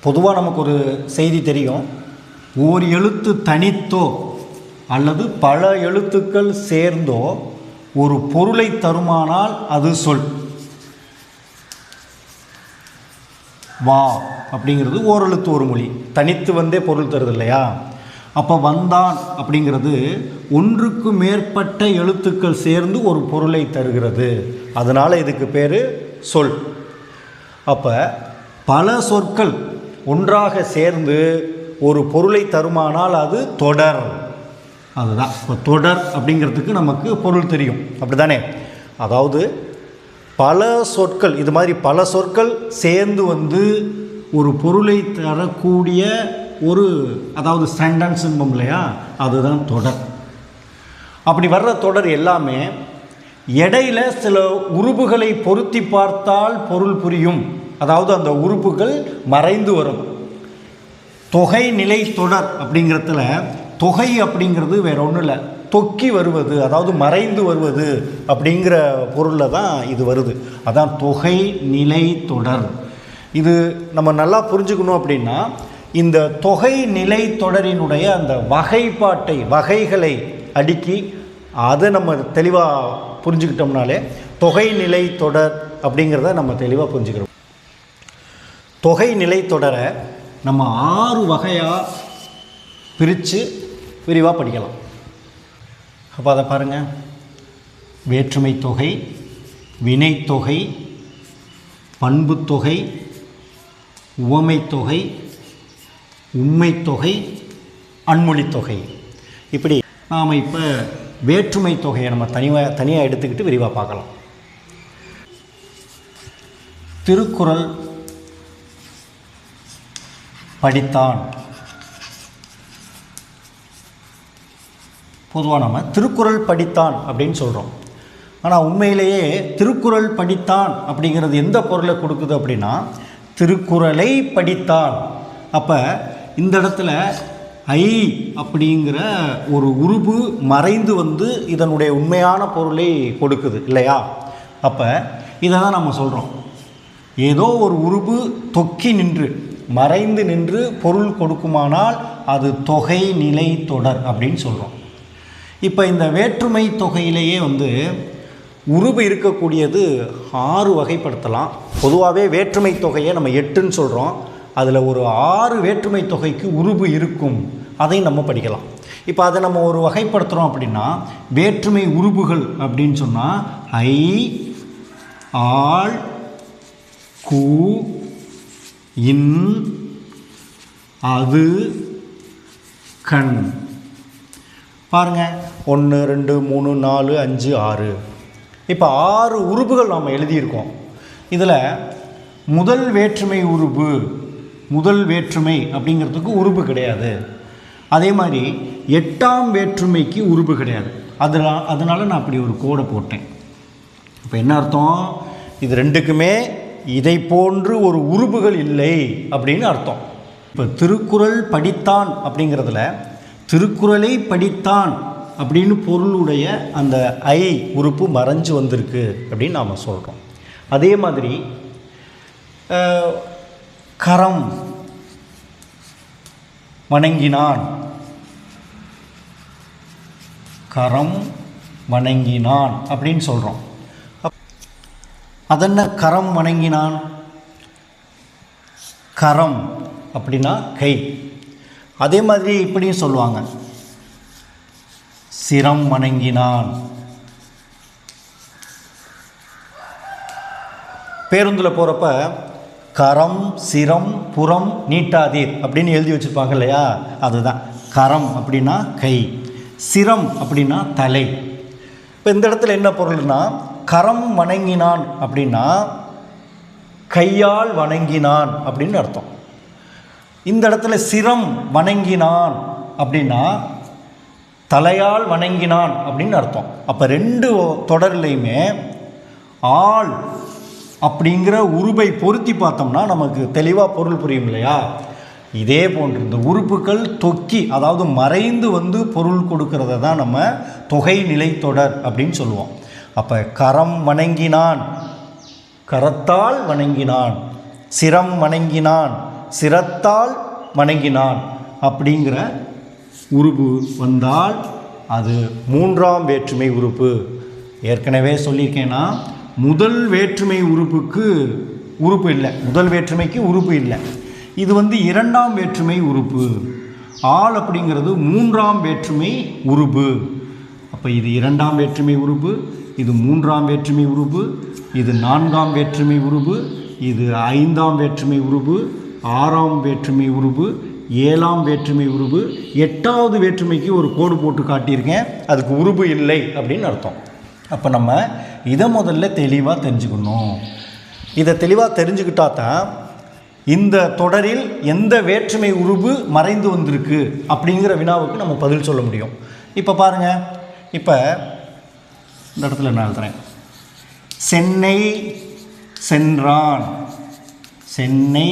பொதுவாக நமக்கு ஒரு செய்தி தெரியும். ஓர் எழுத்து தனித்தோ அல்லது பல எழுத்துக்கள் சேர்ந்தோ ஒரு பொருளை தருமானால் அது சொல். வா அப்படிங்கிறது ஓரெழுத்து ஒரு மொழி. தனித்து வந்தே பொருள் தருது இல்லையா அப்போ வந்தான் அப்படிங்கிறது ஒன்றுக்கு மேற்பட்ட எழுத்துக்கள் சேர்ந்து ஒரு பொருளை தருகிறது. அதனால் இதுக்கு பேர் சொல். அப்போ பல சொற்கள் ஒன்றாக சேர்ந்து ஒரு பொருளை தருமானால் அது தொடர். அதுதான். இப்போ தொடர் அப்படிங்கிறதுக்கு நமக்கு பொருள் தெரியும். அப்படிதானே அதாவது பல சொற்கள் இது மாதிரி பல சொற்கள் சேர்ந்து வந்து ஒரு பொருளை தரக்கூடிய ஒரு அதாவது சென்டென்ஸ் இல்லையா? அதுதான் தொடர். அப்படி வர்ற தொடர் எல்லாமே இடையில சில உருபுகளை பொருத்தி பார்த்தால் பொருள் புரியும். அதாவது அந்த உறுப்புகள் மறைந்து வரும். தொகை நிலை தொடர் அப்படிங்கிறதுல தொகை அப்படிங்கிறது வேற ஒன்றும் இல்லை. தொக்கி வருவது அதாவது மறைந்து வருவது அப்படிங்கிற பொருளில் தான் இது வருது. அதான் தொகை நிலை தொடர். இது நம்ம நல்லா புரிஞ்சுக்கணும் அப்படின்னா இந்த தொகை நிலை தொடரினுடைய அந்த வகைப்பாட்டை வகைகளை அடுக்கி அதை நம்ம தெளிவாக புரிஞ்சுக்கிட்டோம்னாலே தொகை நிலை தொடர் அப்படிங்கிறத நம்ம தெளிவாக புரிஞ்சுக்கிறோம். தொகை நிலை தொடரை நம்ம ஆறு வகையாக பிரித்து விரிவாக படிக்கலாம். அப்போ அதை பாருங்கள் வேற்றுமை தொகை வினைத்தொகை பண்புத்தொகை உவமைத்தொகை உண்மைத்தொகை அன்மொழித்தொகை இப்படி நாம் இப்போ வேற்றுமை தொகையை நம்ம தனியாக தனியாக எடுத்துக்கிட்டு விரிவாக பார்க்கலாம். திருக்குறள் படித்தான். பொதுவாக நம்ம திருக்குறள் படித்தான் அப்படின்னு சொல்கிறோம் ஆனால் உண்மையிலேயே திருக்குறள் படித்தான் அப்படிங்கிறது எந்த பொருளை கொடுக்குது அப்படின்னா திருக்குறளை படித்தான். அப்போ இந்த இடத்துல ஐ அப்படிங்கிற ஒரு உருபு மறைந்து வந்து இதனுடைய உண்மையான பொருளை கொடுக்குது இல்லையா? அப்போ இதை தான் நம்ம சொல்கிறோம் ஏதோ ஒரு உருபு தொக்கி நின்று மறைந்து நின்று பொருள் கொடுக்குமானால் அது தொகை நிலை தொடர் அப்படின்னு சொல்கிறோம் இப்போ இந்த வேற்றுமை தொகையிலேயே வந்து உருபு இருக்கக்கூடியது ஆறு வகைப்படுத்தலாம். பொதுவாகவே வேற்றுமை தொகையை நம்ம எட்டுன்னு சொல்கிறோம் அதில் ஒரு ஆறு வேற்றுமை தொகைக்கு உருபு இருக்கும். அதையும் நம்ம படிக்கலாம். இப்போ அதை நம்ம ஒரு வகைப்படுத்துகிறோம் அப்படின்னா வேற்றுமை உருபுகள் அப்படின்னு சொன்னால் ஐ ஆள் கூ இன் அது கண். பாருங்க. ஒன்று ரெண்டு மூணு நாலு அஞ்சு ஆறு. இப்போ ஆறு உறுப்புகள் நாம் எழுதியிருக்கோம். இதில் முதல் வேற்றுமை உறுப்பு முதல் வேற்றுமை அப்படிங்கிறதுக்கு உறுப்பு கிடையாது. அதே மாதிரி எட்டாம் வேற்றுமைக்கு உறுப்பு கிடையாது. அதனால் அதனால் நான் அப்படி ஒரு கோடை போட்டேன். இப்போ என்ன அர்த்தம்? இது ரெண்டுக்குமே இதை போன்று ஒரு உறுப்புகள் இல்லை அப்படின்னு அர்த்தம். இப்போ திருக்குறள் படித்தான் அப்படிங்கிறதுல திருக்குறளை படித்தான் அப்படின்னு பொருளுடைய அந்த ஐ உறுப்பு மறைஞ்சு வந்திருக்கு அப்படின்னு நாம் சொல்கிறோம் அதே மாதிரி கரம் வணங்கினான். கரம் வணங்கினான் அப்படின்னு சொல்கிறோம் அதென்ன கரம் வணங்கினான்? கரம் அப்படின்னா கை. அதே மாதிரி இப்படியும் சொல்லுவாங்க. சிரம் வணங்கினான். பேருந்தில் போகிறப்ப கரம் சிரம் புறம் நீட்டாதீர் அப்படின்னு எழுதி வச்சுருப்பாங்க இல்லையா? அதுதான். கரம் அப்படின்னா கை. சிரம் அப்படின்னா தலை. இப்போ இந்த இடத்துல என்ன பொருள்னா கரம் வணங்கினான் அப்படின்னா கையால் வணங்கினான் அப்படின்னு அர்த்தம். இந்த இடத்துல சிரம் வணங்கினான் அப்படின்னா தலையால் வணங்கினான் அப்படின்னு அர்த்தம். அப்போ ரெண்டு தொடர்லையுமே ஆள் அப்படிங்கிற உருவை பொருத்தி பார்த்தோம்னா நமக்கு தெளிவாக பொருள் புரியும் இல்லையா? இதே போன்று இந்த உறுப்புகள் தொக்கி அதாவது மறைந்து வந்து பொருள் கொடுக்கறத தான் நம்ம தொகை நிலை தொடர் அப்படின்னு சொல்லுவோம். அப்போ கரம் வணங்கினான். கரத்தால் வணங்கினான். சிரம் வணங்கினான். சிரத்தால் வணங்கினான். அப்படிங்கிற உறுப்பு வந்தால் அது மூன்றாம் வேற்றுமை உறுப்பு. ஏற்கனவே சொல்லியிருக்கேன்னா முதல் வேற்றுமை உறுப்புக்கு உறுப்பு இல்லை. முதல் வேற்றுமைக்கு உறுப்பு இல்லை. இது வந்து இரண்டாம் வேற்றுமை உறுப்பு. ஆள் அப்படிங்கிறது மூன்றாம் வேற்றுமை உறுப்பு. அப்போ இது இரண்டாம் வேற்றுமை உறுப்பு இது மூன்றாம் வேற்றுமை உருபு இது நான்காம் வேற்றுமை உருபு இது ஐந்தாம் வேற்றுமை உருபு ஆறாம் வேற்றுமை உருபு ஏழாம் வேற்றுமை உருபு. எட்டாவது வேற்றுமைக்கு ஒரு கோடு போட்டு காட்டியிருக்கேன். அதுக்கு உருபு இல்லை அப்படின்னு அர்த்தம். அப்போ நம்ம இதை முதல்ல தெளிவாக தெரிஞ்சுக்கணும். இதை தெளிவாக தெரிஞ்சுக்கிட்டா தான் இந்த தொடரில் எந்த வேற்றுமை உருவு மறைந்து வந்திருக்கு அப்படிங்கிற வினாவுக்கு நம்ம பதில் சொல்ல முடியும். இப்போ பாருங்கள் இப்போ இந்த இடத்துல நான் எழுதுறேன். சென்னை சென்றான். சென்னை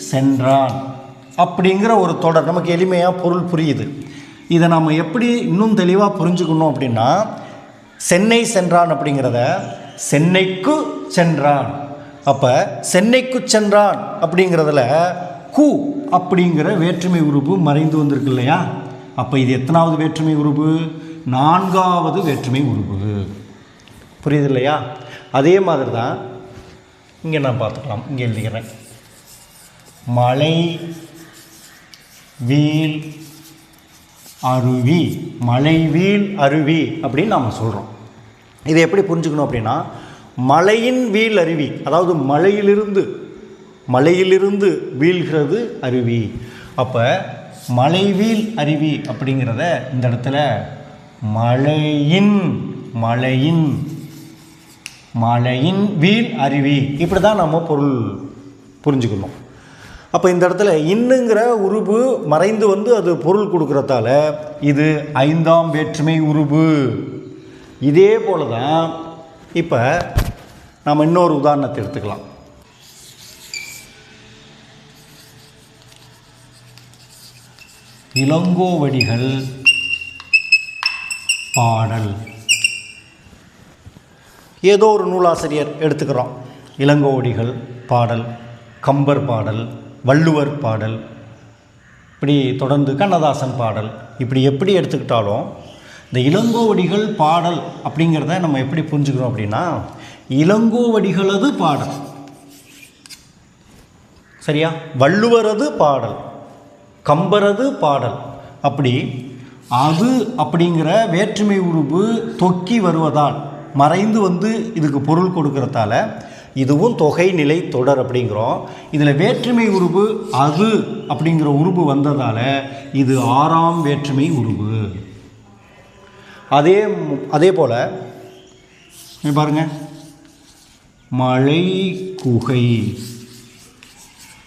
சென்றான். அப்படிங்கிற ஒரு தொடர் நமக்கு எளிமையாக பொருள் புரியுது. இதை நம்ம எப்படி இன்னும் தெளிவாக புரிஞ்சுக்கணும் அப்படின்னா சென்னை சென்றான் அப்படிங்கிறத சென்னைக்கு சென்றான். அப்போ சென்னைக்கு சென்றான் அப்படிங்கிறதுல கு அப்படிங்கிற வேற்றுமை உறுப்பு மறைந்து வந்திருக்கு இல்லையா? அப்போ இது எத்தனாவது வேற்றுமை உறுப்பு நான்காவது வேற்றுமை உறுப்பு புரியுது இல்லையா அதே மாதிரி தான் இங்கே நான் பார்த்துக்கலாம் இங்கே எழுதிக்கிறேன். மலை வீல் அருவி. மலைவீல் அருவி அப்படின்னு நாம் சொல்கிறோம் இதை எப்படி புரிஞ்சுக்கணும் அப்படின்னா மலையின் வீல் அருவி. அதாவது மலையிலிருந்து மலையிலிருந்து வீழ்கிறது அருவி. அப்போ மலைவீழ் அருவி அப்படிங்கிறத இந்த இடத்துல மலையின் மலையின் மலையின் வீல் அருவி. இப்படி தான் நம்ம பொருள் புரிஞ்சுக்கணும். அப்போ இந்த இடத்துல இன்னுங்கிற உருபு மறைந்து வந்து அது பொருள் கொடுக்குறதால இது ஐந்தாம் வேற்றுமை உருபு. இதே போல தான் இப்போ நம்ம இன்னொரு உதாரணத்தை எடுத்துக்கலாம். இளங்கோவடிகள் பாடல். ஏதோ ஒரு நூலாசிரியர் எடுத்துக்கிறோம். இளங்கோவடிகள் பாடல் கம்பர் பாடல் வள்ளுவர் பாடல் இப்படி தொடர்ந்து கண்ணதாசன் பாடல் இப்படி எப்படி எடுத்துக்கிட்டாலும் இந்த இளங்கோவடிகள் பாடல் அப்படிங்கிறத நம்ம எப்படி புரிஞ்சுக்கிறோம் அப்படின்னா இளங்கோவடிகளது பாடல். சரியா? வள்ளுவரது பாடல் கம்பரது பாடல். அப்படி அது அப்படிங்கிற வேற்றுமை உருவு தொக்கி வருவதால் மறைந்து வந்து இதுக்கு பொருள் கொடுக்கறதால இதுவும் தொகை நிலை தொடர் அப்படிங்கிறோம். இதில் வேற்றுமை உருவு அது அப்படிங்கிற உருவு வந்ததால் இது ஆறாம் வேற்றுமை உருவு அதே அதே போல் பாருங்க. மழை குகை.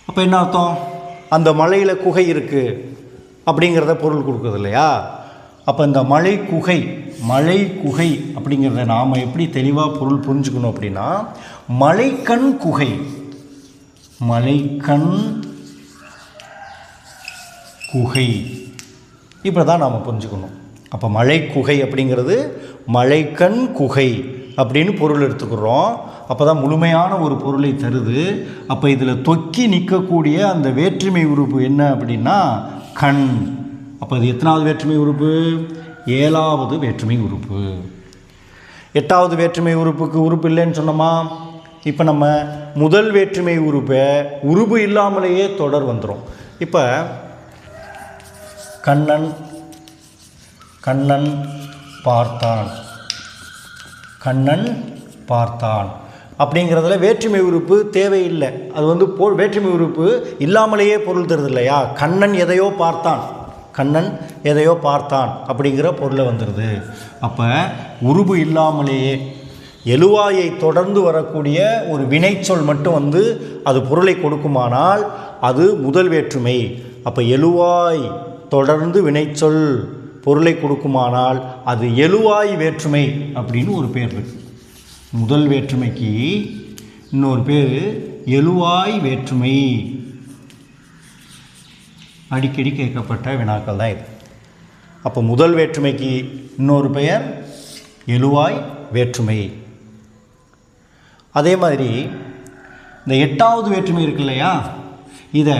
அப்போ என்ன அர்த்தம்? அந்த மலையில் குகை இருக்குது அப்படிங்கிறத பொருள் கொடுக்குறது இல்லையா? அப்போ இந்த மலை குகை மலை குகை அப்படிங்கிறத நாம் எப்படி தெளிவாக பொருள் புரிஞ்சுக்கணும் அப்படின்னா மலைக்கண் குகை மலைக்கண் குகை. இப்படி தான் நாம் புரிஞ்சுக்கணும். அப்போ மலை குகை அப்படிங்கிறது மலைக்கண் குகை அப்படின்னு பொருள் எடுத்துக்கிறோம். அப்போ தான் முழுமையான ஒரு பொருளை தருது. அப்போ இதில் தொக்கி நிற்கக்கூடிய அந்த வேற்றுமை உறுப்பு என்ன அப்படின்னா கண். அப்போ இது எத்தனாவது வேற்றுமை உறுப்பு? ஏழாவது வேற்றுமை உறுப்பு. எட்டாவது வேற்றுமை உறுப்புக்கு உறுப்பு இல்லைன்னு சொன்னோமா? இப்போ நம்ம முதல் வேற்றுமை உறுப்பை உறுப்பு இல்லாமலேயே தொடர் வந்துடும் இப்போ கண்ணன் கண்ணன் பார்த்தான். கண்ணன் பார்த்தான். அப்படிங்கிறதுல வேற்றுமை உறுப்பு தேவையில்லை. அது வந்து போ வேற்றுமை உறுப்பு இல்லாமலேயே பொருள் தருது இல்லையா? கண்ணன் எதையோ பார்த்தான். கண்ணன் எதையோ பார்த்தான் அப்படிங்கிற பொருளை வந்துடுது அப்போ உருபு இல்லாமலேயே எழுவாயை தொடர்ந்து வரக்கூடிய ஒரு வினைச்சொல் மட்டும் வந்து அது பொருளை கொடுக்குமானால் அது முதல் வேற்றுமை. அப்போ எழுவாய் தொடர்ந்து வினைச்சொல் பொருளை கொடுக்குமானால் அது எழுவாய் வேற்றுமை அப்படின்னு ஒரு பேர் இருக்கு. முதல் வேற்றுமைக்கு இன்னொரு பேர் எழுவாய் வேற்றுமை. அடிக்கடி கேட்கப்பட்ட வினாக்கள் தான் இது. அப்போ முதல் வேற்றுமைக்கு இன்னொரு பெயர் எழுவாய் வேற்றுமை. அதே மாதிரி இந்த எட்டாவது வேற்றுமை இருக்கு இல்லையா? இதை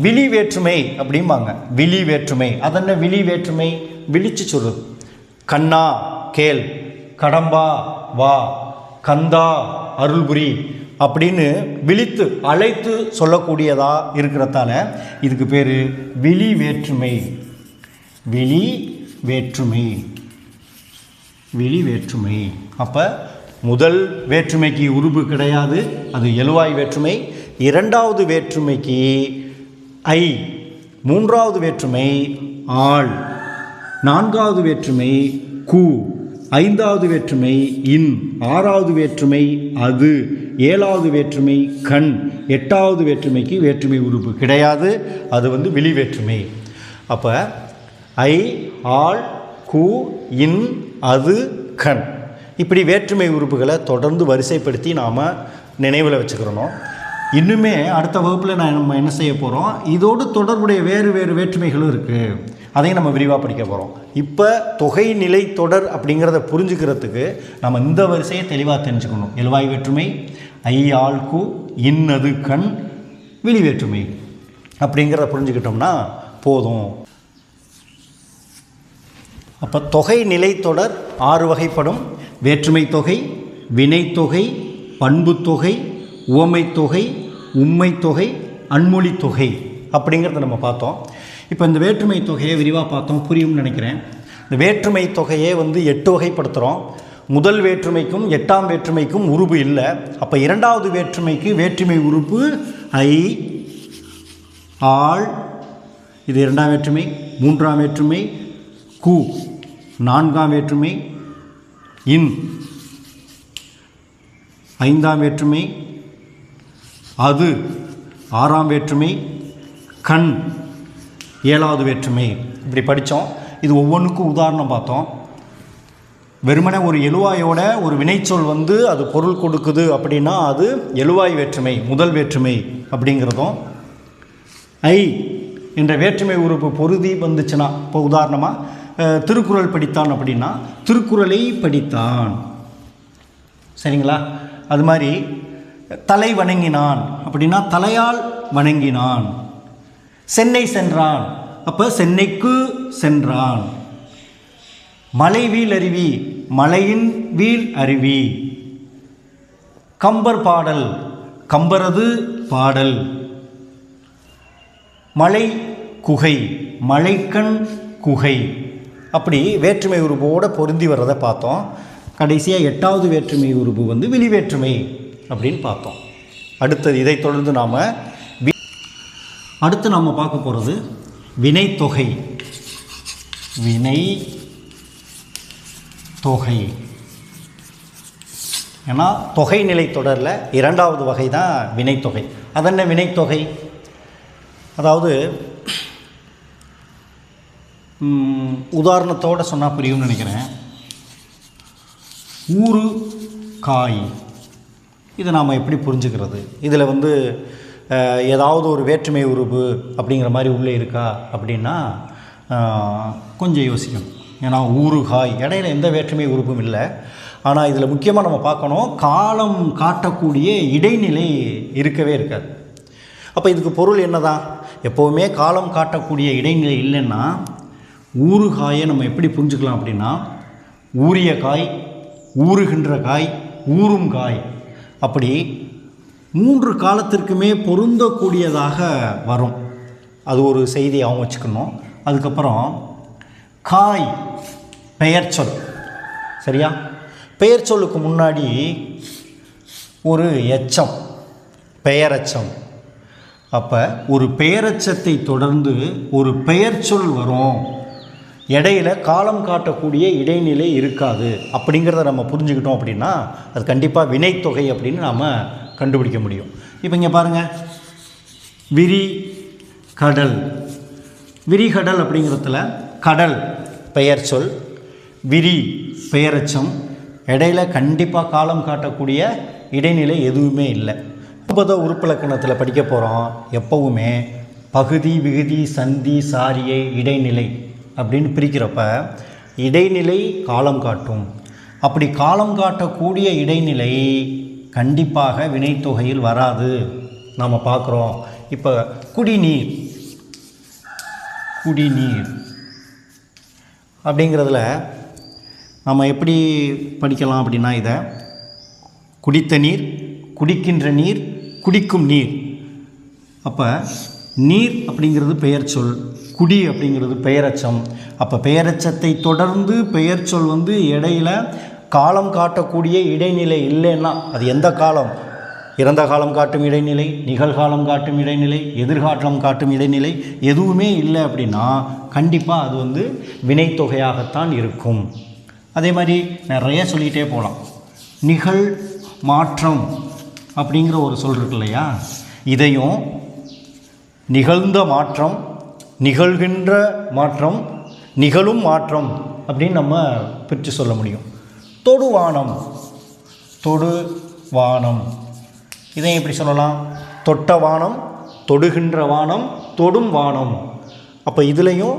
விழி வேற்றுமை அப்படிம்பாங்க. விழி வேற்றுமை. அதென்ன விழி வேற்றுமை? விழிச்சு சொல்லு கண்ணா கேள் கடம்பா வா கந்தா அருள்புரி. அப்படின்னு விழித்து அழைத்து சொல்லக்கூடியதாக இருக்கிறதால இதுக்கு பேர் விழி வேற்றுமை விழி வேற்றுமை விழி வேற்றுமை அப்போ முதல் வேற்றுமைக்கு உருபு கிடையாது அது எழுவாய் வேற்றுமை. இரண்டாவது வேற்றுமைக்கு ஐ. மூன்றாவது வேற்றுமை ஆள். நான்காவது வேற்றுமை கு. ஐந்தாவது வேற்றுமை இன். ஆறாவது வேற்றுமை அது. ஏழாவது வேற்றுமை கண் எட்டாவது வேற்றுமைக்கு வேற்றுமை உறுப்பு கிடையாது அது வந்து விழி வேற்றுமை. அப்போ ஐ ஆள் கு இன் அது கண். இப்படி வேற்றுமை உறுப்புகளை தொடர்ந்து வரிசைப்படுத்தி நாம் நினைவில் வச்சுக்கிறணும். இன்னுமே அடுத்த வகுப்பில் நான் நம்ம என்ன செய்ய போகிறோம் இதோடு தொடர்புடைய வேறு வேறு வேற்றுமைகளும் இருக்குது அதையும் நம்ம விரிவாக படிக்க போகிறோம் இப்போ தொகை நிலை தொடர் அப்படிங்கிறத புரிஞ்சுக்கிறதுக்கு நம்ம இந்த வரிசையை தெளிவாக தெரிஞ்சுக்கணும். எழுவாய் வேற்றுமை ஐயாள்கு இன்னது கண் விழிவேற்றுமை. அப்படிங்கிறத புரிஞ்சுக்கிட்டோம்னா போதும். அப்போ தொகை நிலைத்தொடர் ஆறு வகைப்படும். வேற்றுமை தொகை வினைத்தொகை பண்புத்தொகை உவமைத்தொகை உண்மைத்தொகை அன்மொழித்தொகை அப்படிங்கிறத நம்ம பார்த்தோம். இப்போ இந்த வேற்றுமை தொகையை விரிவாக பார்த்தோம் புரியும்னு நினைக்கிறேன். இந்த வேற்றுமை தொகையை வந்து எட்டு வகைப்படுத்துகிறோம் முதல் வேற்றுமைக்கும் எட்டாம் வேற்றுமைக்கும் உருபு இல்லை. அப்போ இரண்டாவது வேற்றுமைக்கு வேற்றுமை உறுப்பு ஐ ஆள். இது இரண்டாம் வேற்றுமை மூன்றாம் வேற்றுமை கு. நான்காம் வேற்றுமை இன். ஐந்தாம் வேற்றுமை அது. ஆறாம் வேற்றுமை கண். ஏழாவது வேற்றுமை. இப்படி படித்தோம். இது ஒவ்வொன்றுக்கும் உதாரணம் பார்த்தோம். வெறுமனே ஒரு எழுவாயோட ஒரு வினைச்சொல் வந்து அது பொருள் கொடுக்குது அப்படின்னா அது எழுவாய் வேற்றுமை முதல் வேற்றுமை அப்படிங்கிறதும். ஐ என்ற வேற்றுமை உறுப்பு பொருதி வந்துச்சுன்னா இப்போ உதாரணமாக திருக்குறள் படித்தான் அப்படின்னா திருக்குறளை படித்தான். சரிங்களா? அது மாதிரி தலை வணங்கினான் அப்படின்னா தலையால் வணங்கினான். சென்னை சென்றான். அப்போ சென்னைக்கு சென்றான். மலை வீல் அருவி மலையின் வீல் அருவி. கம்பர் பாடல் கம்பரது பாடல். மலை குகை மலைக்கண் குகை. அப்படி வேற்றுமை உருவோடு பொருந்தி வர்றதை பார்த்தோம். கடைசியாக எட்டாவது வேற்றுமை உருவு வந்து வெளிவேற்றுமை அப்படின்னு பார்த்தோம். அடுத்தது இதைத் தொடர்ந்து நாம் அடுத்து நாம் பார்க்க போகிறது வினைத்தொகை. வினை தொகை. ஏன்னா தொகை நிலை தொடரில் இரண்டாவது வகை தான் வினைத்தொகை. அதென்ன வினைத்தொகை? அதாவது உதாரணத்தோடு உதாரணத்தோட சொன்னால் புரியும்னு நினைக்கிறேன். ஊறு காய். இதை நாம் எப்படி புரிஞ்சுக்கிறது? இதில் வந்து ஏதாவது ஒரு வேற்றுமை உறுப்பு அப்படிங்கிற மாதிரி உள்ளே இருக்கா அப்படின்னா கொஞ்சம் யோசிக்கணும். ஏன்னா ஊறுகாய் இடையில எந்த வேற்றுமை உறுப்பும் இல்லை. ஆனால் இதில் முக்கியமாக நம்ம பார்க்கணும் காலம் காட்டக்கூடிய இடைநிலை இருக்கவே இருக்காது. அப்போ இதுக்கு பொருள் என்னதான் எப்போவுமே காலம் காட்டக்கூடிய இடைநிலை இல்லைன்னா ஊறுகாயை நம்ம எப்படி புரிஞ்சுக்கலாம் அப்படின்னா ஊறிய காய் ஊறுகின்ற காய் ஊறும் காய் அப்படி மூன்று காலத்திற்குமே பொருந்தக்கூடியதாக வரும். அது ஒரு செய்தியாகவும் வச்சுக்கணும். அதுக்கப்புறம் காய் பெயர் சொல். சரியா? பெயர் சொல்லுக்கு முன்னாடி ஒரு எச்சம் பெயரச்சம். அப்போ ஒரு பெயரச்சத்தை தொடர்ந்து ஒரு பெயர் சொல் வரும். இடையில காலம் காட்டக்கூடிய இடைநிலை இருக்காது. அப்படிங்கிறத நம்ம புரிஞ்சுக்கிட்டோம் அப்படின்னா அது கண்டிப்பாக வினைத்தொகை அப்படின்னு நாம் கண்டுபிடிக்க முடியும். இப்போ இங்கே பாருங்கள் விரி கடல். விரிகடல் அப்படிங்கிறதுல கடல் பெயர் சொல் விரி பெயரச்சம். இடையில கண்டிப்பாக காலம் காட்டக்கூடிய இடைநிலை எதுவுமே இல்லை. ஒன்பத உறுப்பிலக்கணத்தில் படிக்க போகிறோம் எப்போவுமே பகுதி விகுதி சந்தி சாரியை இடைநிலை அப்படின்னு பிரிக்கிறப்ப இடைநிலை காலம் காட்டும். அப்படி காலம் காட்டக்கூடிய இடைநிலை கண்டிப்பாக வினைத்தொகையில் வராது. நாம் பார்க்குறோம் இப்போ குடிநீர். குடிநீர். அப்படிங்கிறதுல நம்ம எப்படி படிக்கலாம் அப்படின்னா இதை குடித்த நீர் குடிக்கின்ற நீர் குடிக்கும் நீர். அப்போ நீர் அப்படிங்கிறது பெயர் சொல் குடி அப்படிங்கிறது பெயரச்சம். அப்போ பெயரச்சத்தை தொடர்ந்து பெயர் சொல் வந்து இடையில காலம் காட்டக்கூடிய இடைநிலை இல்லைன்னா அது எந்த காலம்? இறந்த காலம் காட்டும் இடைநிலை நிகழ்காலம் காட்டும் இடைநிலை எதிர்காலம் காட்டும் இடைநிலை எதுவுமே இல்லை அப்படின்னா கண்டிப்பாக அது வந்து வினைத்தொகையாகத்தான் இருக்கும். அதே மாதிரி நிறைய சொல்லிகிட்டே போகலாம் நிகழ் மாற்றம் அப்படிங்கிற ஒரு சொல் இருக்கு இல்லையா? இதையும் நிகழ்ந்த மாற்றம் நிகழ்கின்ற மாற்றம் நிகழும் மாற்றம் அப்படின்னு நம்ம பிரித்து சொல்ல முடியும். தொடுவானம் தொடு வானம் இதை எப்படி சொல்லலாம். தொட்ட வானம் தொடுகின்ற வானம் தொடும் வானம். அப்போ இதுலேயும்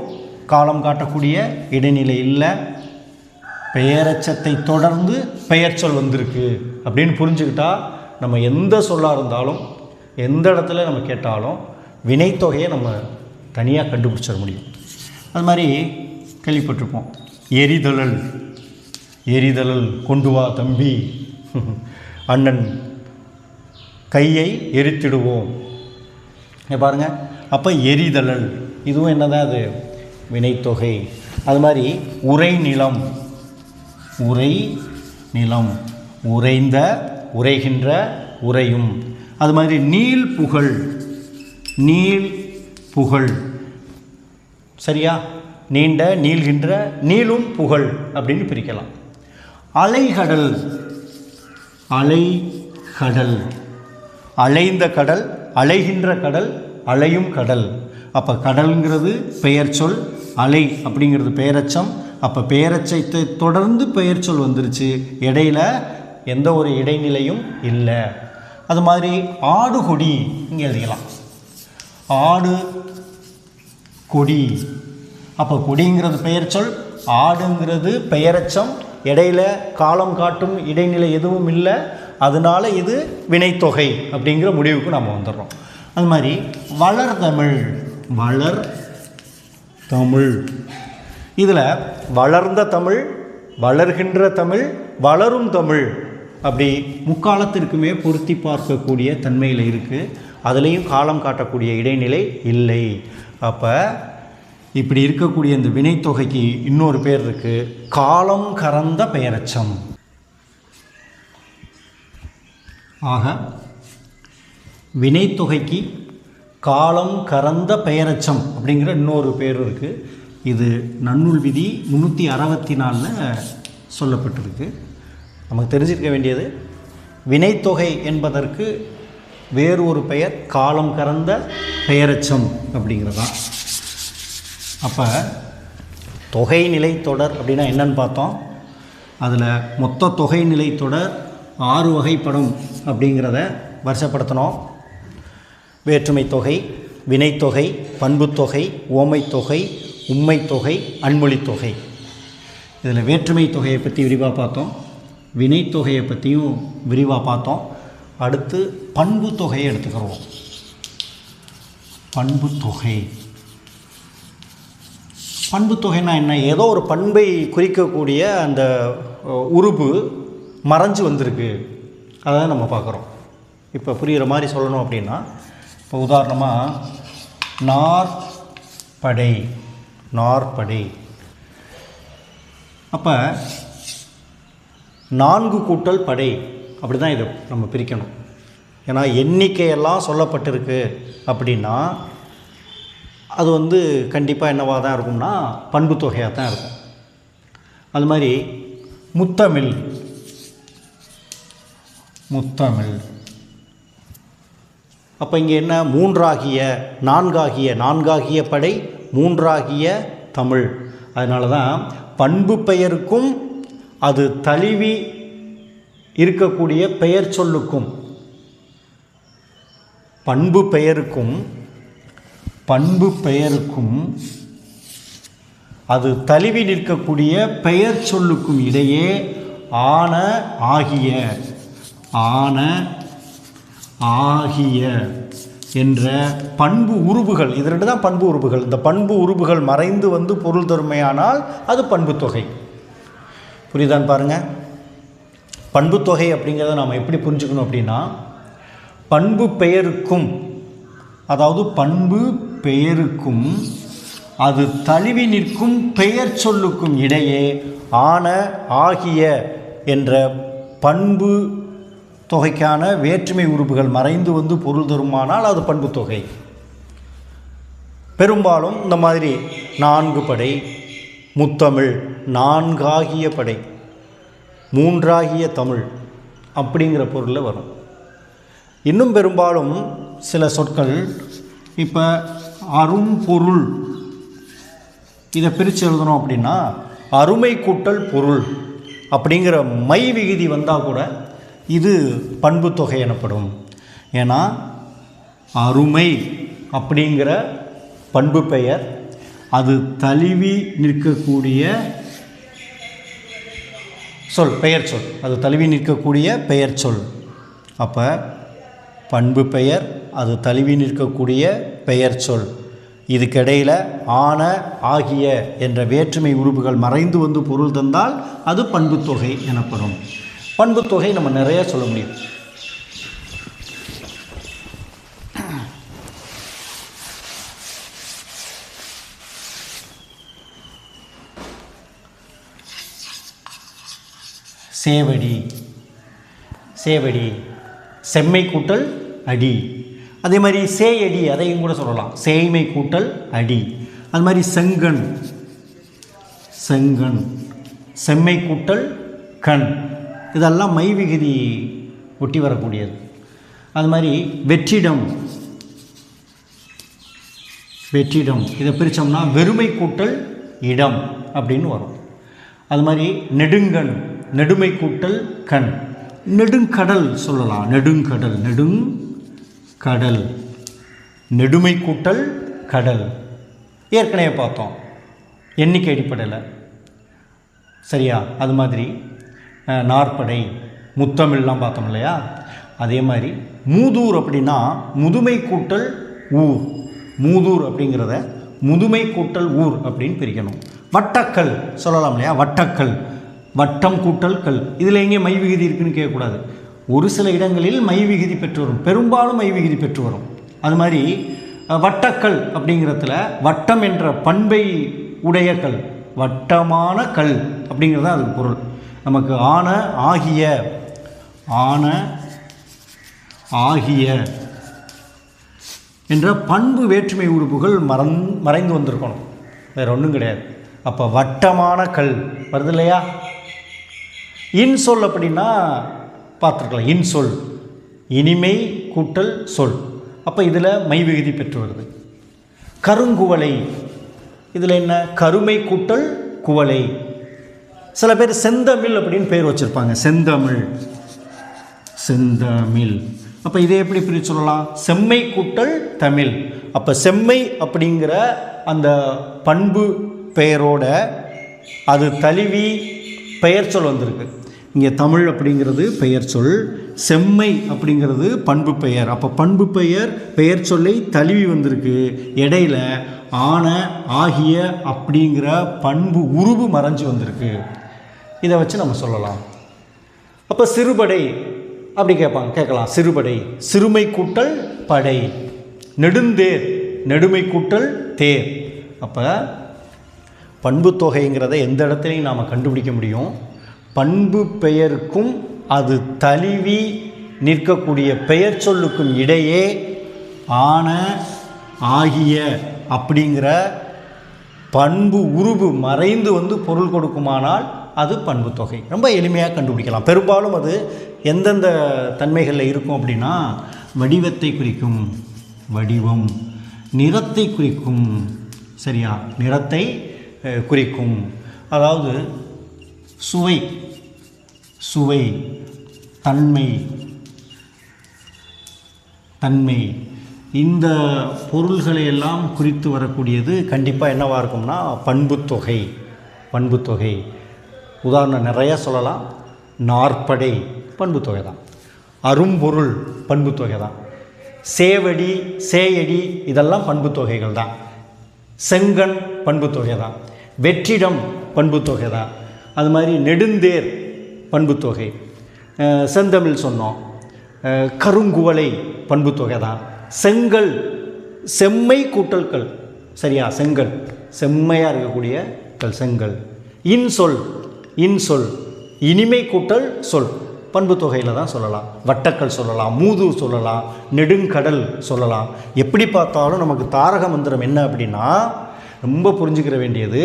காலம் காட்டக்கூடிய இடைநிலை இல்லை. பெயரச்சத்தை தொடர்ந்து பெயர்ச்சொல் வந்திருக்கு அப்படின்னு புரிஞ்சுக்கிட்டா நம்ம எந்த சொல்லாக இருந்தாலும் எந்த இடத்துல நம்ம கேட்டாலும் வினைத்தொகையை நம்ம தனியாக கண்டுபிடிச்சிட முடியும். அது மாதிரி கேள்விப்பட்டிருப்போம். எரிதழல் எரிதழல் கொண்டு வா தம்பி. அண்ணன் கையை எரித்திடுவோம். பாருங்கள் பாருங்க. அப்போ எரிதழல் இதுவும் என்னதான் அது? வினைத்தொகை. அது மாதிரி உரை நிலம். உரை நிலம். உறைந்த உரைகின்ற உரையும் அது மாதிரி நீள் புகழ். நீள் புகழ். சரியா? நீண்ட நீள்கின்ற நீளும் புகழ் அப்படின்னு பிரிக்கலாம். அலைகடல். அலைகடல். அலைந்த கடல் அலைகின்ற கடல் அலையும் கடல். அப்போ கடல்ங்கிறது பெயர் சொல் அலை அப்படிங்கிறது பெயரச்சம் அப்போ பெயரச்சத்தை தொடர்ந்து பெயர் சொல் வந்துருச்சு. இடையில எந்த ஒரு இடைநிலையும் இல்லை. அது மாதிரி ஆடு கொடி இங்கே எழுதிக்கலாம். ஆடு கொடி. அப்போ கொடிங்கிறது பெயர் சொல் ஆடுங்கிறது பெயரச்சம். இடையில காலம் காட்டும் இடைநிலை எதுவும் இல்லை. அதனால இது வினைத்தொகை அப்படிங்கிற முடிவுக்கு நம்ம வந்துடுறோம். அது மாதிரி வளர் தமிழ். வளர் தமிழ். இதில் வளர்ந்த தமிழ் வளர்கின்ற தமிழ் வளரும் தமிழ் அப்படி முக்காலத்திற்குமே பொருத்தி பார்க்கக்கூடிய தன்மையில் இருக்குது அதுலேயும் காலம் காட்டக்கூடிய இடைநிலை இல்லை. அப்போ இப்படி இருக்கக்கூடிய இந்த வினைத்தொகைக்கு இன்னொரு பேர் இருக்குது காலம் கறந்த பெயரச்சம். ஆக வினைத்தொகைக்கு காலம் கறந்த பெயரச்சம் அப்படிங்கிற இன்னொரு பேர் இருக்குது இது நன்னூல் விதி முந்நூற்றி அறுபத்தி நாலில் சொல்லப்பட்டிருக்கு. நமக்கு தெரிஞ்சிருக்க வேண்டியது வினைத்தொகை என்பதற்கு வேறு ஒரு பெயர் காலம் கறந்த பெயரச்சம் அப்படிங்கிறதான் அப்போ தொகை நிலை தொடர் அப்படின்னா என்னன்னு பார்த்தோம். அதில் மொத்த தொகை நிலை தொடர் ஆறு வகைப்படும் அப்படிங்கிறத வருஷப்படுத்தினோம் வேற்றுமை தொகை வினைத்தொகை பண்புத்தொகை ஓமைத்தொகை உண்மைத்தொகை அன்மொழித்தொகை இதில் வேற்றுமை தொகையை பற்றி விரிவாக பார்த்தோம். வினைத்தொகையை பற்றியும் விரிவாக பார்த்தோம். அடுத்து பண்பு தொகையை எடுத்துக்கிறோம் பண்பு தொகை பண்பு தொகைனா என்ன? ஏதோ ஒரு பண்பை குறிக்கக்கூடிய அந்த உறுப்பு மறைஞ்சு வந்திருக்கு. அதை தான் நம்ம பார்க்குறோம். இப்போ புரிகிற மாதிரி சொல்லணும் அப்படின்னா இப்போ உதாரணமாக நாற்படை நாற்படை. அப்போ நான்கு கூட்டல் படை அப்படி தான் இதை நம்ம பிரிக்கணும். ஏன்னா எண்ணிக்கையெல்லாம் சொல்லப்பட்டிருக்கு அப்படின்னா அது வந்து கண்டிப்பாக என்னவாக தான் இருக்கும்னா பண்பு தொகையாக தான் இருக்கும். அது மாதிரி முத்தமிழ் முத்தமிழ். அப்போ இங்கே என்ன? மூன்றாகிய நான்காகிய நான்காகிய படை மூன்றாகிய தமிழ். அதனால தான் பண்பு பெயருக்கும் அது தழுவி இருக்கக்கூடிய பெயர் சொல்லுக்கும். பண்பு பெயருக்கும் பண்பு பெயருக்கும் அது தழுவி நிற்கக்கூடிய பெயர் சொல்லுக்கும் இடையே ஆன ஆகிய. ஆன ஆகிய என்ற பண்பு உருபுகள் இது ரெண்டு தான் பண்பு உருபுகள் இந்த பண்பு உருபுகள் மறைந்து வந்து பொருள் தருமையானால் அது பண்பு தொகை. புரியுதான்னு பாருங்கள் பண்பு தொகை அப்படிங்கிறத நாம் எப்படி புரிஞ்சுக்கணும் அப்படின்னா பண்பு பெயருக்கும் அதாவது பண்பு பெயருக்கும் அது தழுவி நிற்கும் பெயர் சொல்லுக்கும் இடையே ஆன ஆகிய என்ற பண்பு தொகைக்கான வேற்றுமை உறுப்புகள் மறைந்து வந்து பொருள் தருமானால் அது பண்பு தொகை. பெரும்பாலும் இந்த மாதிரி நான்கு படை முத்தமிழ் நான்காகிய படை மூன்றாகிய தமிழ் அப்படிங்கிற பொருளில் வரும். இன்னும் பெரும்பாலும் சில சொற்கள் இப்போ அரும்பொருள் இதை பிரித்து எழுதணும் அப்படின்னா அருமை கூட்டல் பொருள் அப்படிங்கிற மை விகுதி வந்தால் கூட இது பண்பு தொகை எனப்படும். ஏன்னா அருமை அப்படிங்கிற பண்பு பெயர் அது தழுவி நிற்கக்கூடிய சொல் பெயர் சொல். அது தழுவி நிற்கக்கூடிய பெயர் சொல். அப்போ பண்பு பெயர் அது தழுவி நிற்கக்கூடிய பெயர் சொல். இதுக்கிடையில் ஆன ஆகிய என்ற வேற்றுமை உறுப்புகள் மறைந்து வந்து பொருள் தந்தால் அது பண்புத்தொகை எனப்படும். பண்புத்தொகை நம்ம நிறையா சொல்ல முடியும். சேவடி. சேவடி. செம்மை கூட்டல் அடி. அதே மாதிரி சேயடி அதையும் கூட சொல்லலாம். சேய்மை கூட்டல் அடி. அது மாதிரி செங்கண். செங்கன் செம்மை கூட்டல் கண். இதெல்லாம் மைவிகுதி ஒட்டி வரக்கூடியது. அது மாதிரி வெற்றிடம். வெற்றிடம். இதை பிரித்தோம்னா வெறுமை கூட்டல் இடம் அப்படின்னு வரும். அது மாதிரி நெடுங்கண். நெடுமை கூட்டல் கண். நெடுங்கடல் சொல்லலாம். நெடுங்கடல். நெடுங்கடல். நெடுமை கூட்டல் கடல். ஏற்கனவே பார்த்தோம். எண்ணிக்கை அடிப்படையில். சரியா? அது மாதிரி நாற்படை முத்தமிழ்லாம் பார்த்தோம் இல்லையா? அதே மாதிரி மூதூர் அப்படின்னா முதுமை கூட்டல் ஊர். மூதூர் அப்படிங்கிறத முதுமை கூட்டல் ஊர் அப்படின்னு பிரிக்கணும். வட்டக்கல் சொல்லலாம் இல்லையா? வட்டக்கல். வட்டம் கூட்டல் கல். இதில் எங்கே மை விகுதி இருக்குன்னு கேட்கக்கூடாது. ஒரு சில இடங்களில் மை விகுதி பெற்று வரும். பெரும்பாலும் மை விகுதி பெற்று வரும். அது மாதிரி வட்டக்கல் அப்படிங்கிறதுல வட்டம் என்ற பண்பை உடைய கல். வட்டமான கல் அப்படிங்கிறது தான் அதுக்கு பொருள். நமக்கு ஆன ஆகிய. ஆன ஆகிய. என்ற பண்பு வேற்றுமை உறுப்புகள் மறந் மறைந்து வந்திருக்கணும். வேறு ஒன்றும் கிடையாது. அப்போ வட்டமான கல். வருது இல்லையா? இன்சொல் அப்படின்னா பார்த்துருக்கலாம். இன்சொல். இனிமை கூட்டல் சொல். அப்போ இதில் மைவிகுதி பெற்று வருது. கருங்குவளை இதில் என்ன? கருமை கூட்டல் குவளை சில பேர் செந்தமிழ் அப்படின்னு பேர் வச்சுருப்பாங்க. செந்தமிழ். செந்தமிழ். அப்போ இதை எப்படி பிரித்து சொல்லலாம்? செம்மை கூட்டல் தமிழ். அப்போ செம்மை அப்படிங்கிற அந்த பண்பு பெயரோட அது தழுவி பெயர் சொல் வந்திருக்கு. இங்கே தமிழ் அப்படிங்கிறது பெயர் சொல் செம்மை அப்படிங்கிறது பண்பு பெயர். அப்போ பண்பு பெயர் பெயர் சொல்லை தழுவி வந்திருக்கு. இடையில ஆன ஆகிய அப்படிங்கிற பண்பு உருவு மறைஞ்சு வந்திருக்கு. இதை வச்சு நம்ம சொல்லலாம். அப்போ சிறுபடை அப்படி கேட்பாங்க கேட்கலாம். சிறுபடை சிறுமை கூட்டல் படை. நெடுந்தேர் நெடுமை கூட்டல் தேர். அப்போ பண்பு தொகைங்கிறத எந்த இடத்துலையும் நாம் கண்டுபிடிக்க முடியும். பண்பு பெயருக்கும் அது தழுவி நிற்கக்கூடிய பெயர் சொல்லுக்கும் இடையே ஆன ஆகிய அப்படிங்கிற பண்பு உருவு மறைந்து வந்து பொருள் கொடுக்குமானால் அது பண்பு தொகை ரொம்ப எளிமையாக கண்டுபிடிக்கலாம். பெரும்பாலும் அது எந்தெந்த தன்மைகளில் இருக்கும் அப்படின்னா வடிவத்தை குறிக்கும் வடிவம் நிறத்தை குறிக்கும் சரியா நிறத்தை குறிக்கும். அதாவது சுவை சுவை தன்மை தன்மை. இந்த பொருள்களை எல்லாம் குறித்து வரக்கூடியது கண்டிப்பாக என்னவாக இருக்கும்னா பண்புத்தொகை பண்புத்தொகை. உதாரணம் நிறையா சொல்லலாம். நாற்படை பண்புத்தொகை தான் அரும்பொருள் பண்புத்தொகை தான் சேவடி சேயடி இதெல்லாம் பண்புத்தொகைகள் தான் செங்கன் பண்புத்தொகை தான் வெற்றிடம் பண்புத்தொகை தான் அது மாதிரி நெடுந்தேர் பண்புத்தொகை. செந்தமிழ் சொன்னோம். கருங்குவலை பண்புத்தொகை தொகை தான் செங்கல் செம்மை கூட்டல்கள். சரியா செங்கல். செம்மையாக இருக்கக்கூடிய கல் செங்கல். இன்சொல் இன்சொல் இனிமை கூட்டல் சொல். பண்பு தொகையில் தான் சொல்லலாம். வட்டக்கல் சொல்லலாம் மூது சொல்லலாம் நெடுங்கடல் சொல்லலாம். எப்படி பார்த்தாலும் நமக்கு தாரக மந்திரம் என்ன அப்படின்னா ரொம்ப புரிஞ்சுக்கிற வேண்டியது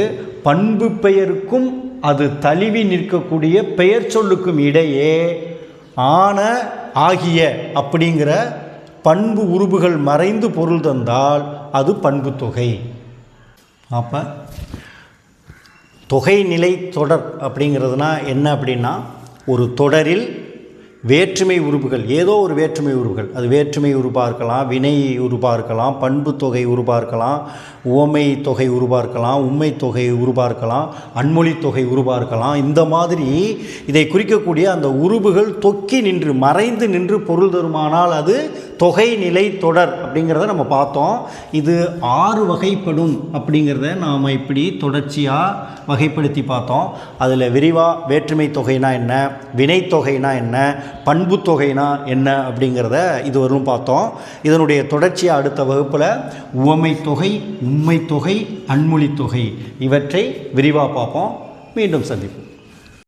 பண்பு பெயருக்கும் அது தழுவி நிற்கக்கூடிய பெயர் சொல்லுக்கும் இடையே ஆன ஆகிய அப்படிங்கிற பண்பு உருபுகள் மறைந்து பொருள் தந்தால் அது பண்பு தொகை. அப்போ தொகைநிலை தொடர் அப்படிங்கிறதுனா என்ன அப்படின்னா ஒரு தொடரில் வேற்றுமை உறுப்புகள் ஏதோ ஒரு வேற்றுமை உறுப்புகள். அது வேற்றுமை உறுப்பாக இருக்கலாம் வினை உறுப்பாக இருக்கலாம் பண்பு தொகை உறுப்பாக இருக்கலாம் உவமை தொகை உருவாக இருக்கலாம் உண்மை தொகை உருவாக இருக்கலாம் அன்மொழி தொகை உருவாக இருக்கலாம். இந்த மாதிரி இதை குறிக்கக்கூடிய அந்த உருவுகள் தொக்கி நின்று மறைந்து நின்று பொருள் தருமானால் அது தொகை நிலை தொடர் அப்படிங்கிறத நம்ம பார்த்தோம். இது ஆறு வகைப்படும் அப்படிங்கிறத நாம் இப்படி தொடர்ச்சியாக வகைப்படுத்தி பார்த்தோம். அதில் விரிவாக வேற்றுமை தொகைனா என்ன வினைத்தொகைனா என்ன பண்பு தொகைனா என்ன அப்படிங்கிறத இதுவரையும் பார்த்தோம். இதனுடைய தொடர்ச்சியாக அடுத்த வகுப்பில் உவமை தொகை உண்மை தொகை அன்மொழி தொகை இவற்றை விரிவாக பார்ப்போம். மீண்டும் சந்திப்போம்.